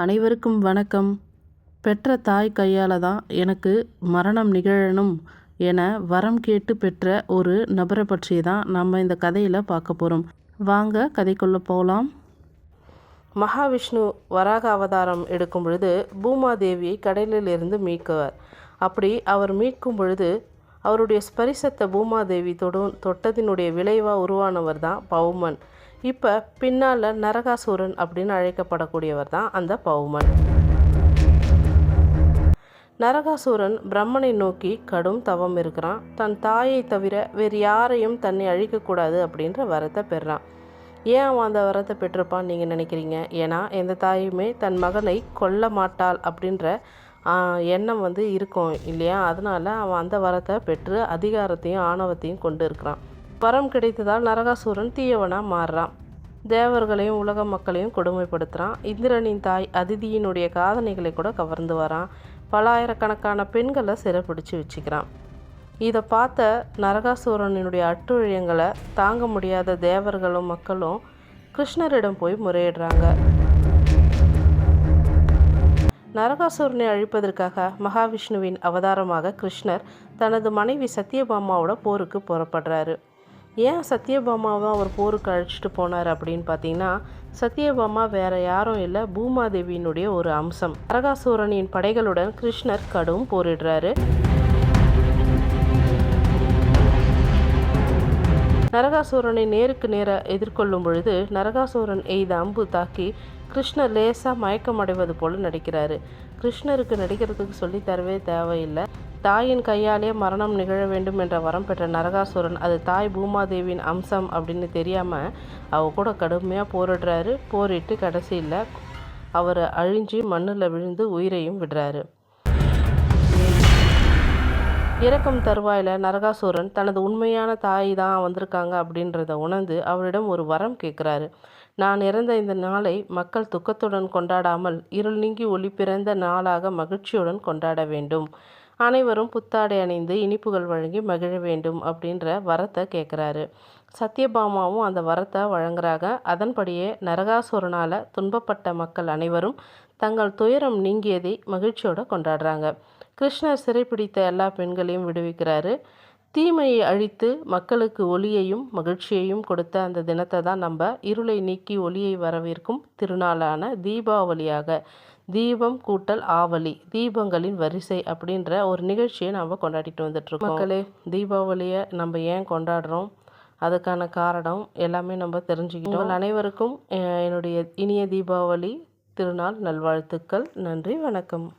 அனைவருக்கும் வணக்கம். பெற்ற தாய் கையால் தான் எனக்கு மரணம் நிகழணும் என வரம் கேட்டு பெற்ற ஒரு நபரை பற்றி தான் நம்ம இந்த கதையில் பார்க்க போகிறோம் வாங்க கதைக்குள்ளே போகலாம் மகாவிஷ்ணு வராக அவதாரம் எடுக்கும் பொழுது பூமாதேவியை கடலிலிருந்து மீட்குவார். அப்படி அவர் மீட்கும் பொழுது அவருடைய ஸ்பரிசத்தை பூமாதேவி தொடும் தொட்டதினுடைய விளைவாக உருவானவர் தான் பவுமன். இப்போ பின்னால் நரகாசூரன் அப்படின்னு அழைக்கப்படக்கூடியவர் தான் அந்த பௌமன் நரகாசூரன் பிரம்மனை நோக்கி கடும் தவம் இருக்கிறான். தன் தாயை தவிர வேறு யாரையும் தன்னை அழிக்கக்கூடாது அப்படின்ற வரத்தை பெறான் ஏன் அவன் அந்த வரத்தை பெற்றிருப்பான்னு நீங்கள் நினைக்கிறீங்க? ஏன்னா எந்த தாயுமே தன் மகனை கொல்ல மாட்டாள் அப்படின்ற எண்ணம் வந்து இருக்கும் இல்லையா? அதனால் அவன் அந்த வரத்தை பெற்று அதிகாரத்தையும் ஆணவத்தையும் கொண்டு இருக்கிறான். வரம் கிடைத்ததால் நரகாசூரன் தீயவனாக மாறுறான். தேவர்களையும் உலக மக்களையும் கொடுமைப்படுத்துகிறான் இந்திரனின் தாய் அதிதியினுடைய காதணிகளை கூட கவர்ந்து வரான். பலாயிரக்கணக்கான பெண்களை சிறைப்பிடிச்சு வச்சுக்கிறான். இதை பார்த்த நரகாசூரனுடைய அட்டுழியங்களை தாங்க முடியாத தேவர்களும் மக்களும் கிருஷ்ணரிடம் போய் முறையிடுறாங்க. நரகாசுரனை அழிப்பதற்காக மகாவிஷ்ணுவின் அவதாரமாக கிருஷ்ணர் தனது மனைவி சத்யபாமாவோட போருக்கு புறப்படுறாரு. ஏன் சத்யபாமாவை அவர் போருக்கு அழைச்சிட்டு போனார் அப்படின்னு பார்த்தீங்கன்னா சத்யபாமா வேற யாரும் இல்லை பூமாதேவியினுடைய ஒரு அம்சம். அரகாசூரனின் படைகளுடன் கிருஷ்ணர் கடும் போரிடுறாரு. நரகாசூரனை நேருக்கு நேர எதிர்கொள்ளும் பொழுது நரகாசூரன் எய்த அம்பு தாக்கி கிருஷ்ணர் லேசாக மயக்கம் அடைவது போல நடிக்கிறாரு. கிருஷ்ணருக்கு நடிக்கிறதுக்கு சொல்லி தரவே தேவையில்லை. தாயின் கையாலே மரணம் நிகழ வேண்டும் என்ற வரம் பெற்ற நரகாசுரன் அது தாய் பூமாதேவியின் அம்சம் அப்படின்னு தெரியாமல் அவ கூட கடுமையாக போரிடுறாரு. போரிட்டு கடைசியில் அவர் அழிஞ்சு மண்ணில் விழுந்து உயிரையும் விடுறாரு. இறக்கும் தருவாயில் நரகாசுரன் தனது உண்மையான தாய் தான் வந்திருக்காங்க அப்படின்றத உணர்ந்து அவரிடம் ஒரு வரம் கேட்குறாரு நான் இறந்த இந்த நாளை மக்கள் துக்கத்துடன் கொண்டாடாமல் இருள் நீங்கி ஒளி பிறந்த நாளாக மகிழ்ச்சியுடன் கொண்டாட வேண்டும். அனைவரும் புத்தாடை அணிந்து இனிப்புகள் வழங்கி மகிழ வேண்டும் அப்படின்ற வரத்தை கேட்குறாரு சத்யபாமாவும் அந்த வரத்தை வழங்குறாங்க. அதன்படியே நரகாசுரனால் துன்பப்பட்ட மக்கள் அனைவரும் தங்கள் துயரம் நீங்கியதை மகிழ்ச்சியோடு கொண்டாடுறாங்க. கிருஷ்ணர் சிறைப்பிடித்த எல்லா பெண்களையும் விடுவிக்கிறாரு. தீமையை அழித்து மக்களுக்கு ஒளியையும் மகிழ்ச்சியையும் கொடுத்த அந்த தினத்தை தான் நம்ம இருளை நீக்கி ஒளியை வரவேற்கும் திருநாளான தீபாவளியாக தீபம் கூட்டல் ஆவலி தீபங்களின் வரிசை அப்படின்ற ஒரு நிகழ்ச்சியை நம்ம கொண்டாடிட்டு வந்துட்டுருக்கோம். மக்களே தீபாவளியை நம்ம ஏன் கொண்டாடுறோம்? அதுக்கான காரணம் எல்லாமே நம்ம தெரிஞ்சுக்கிட்டோம். அனைவருக்கும் என்னுடைய இனிய தீபாவளி திருநாள் நல்வாழ்த்துக்கள். நன்றி வணக்கம்.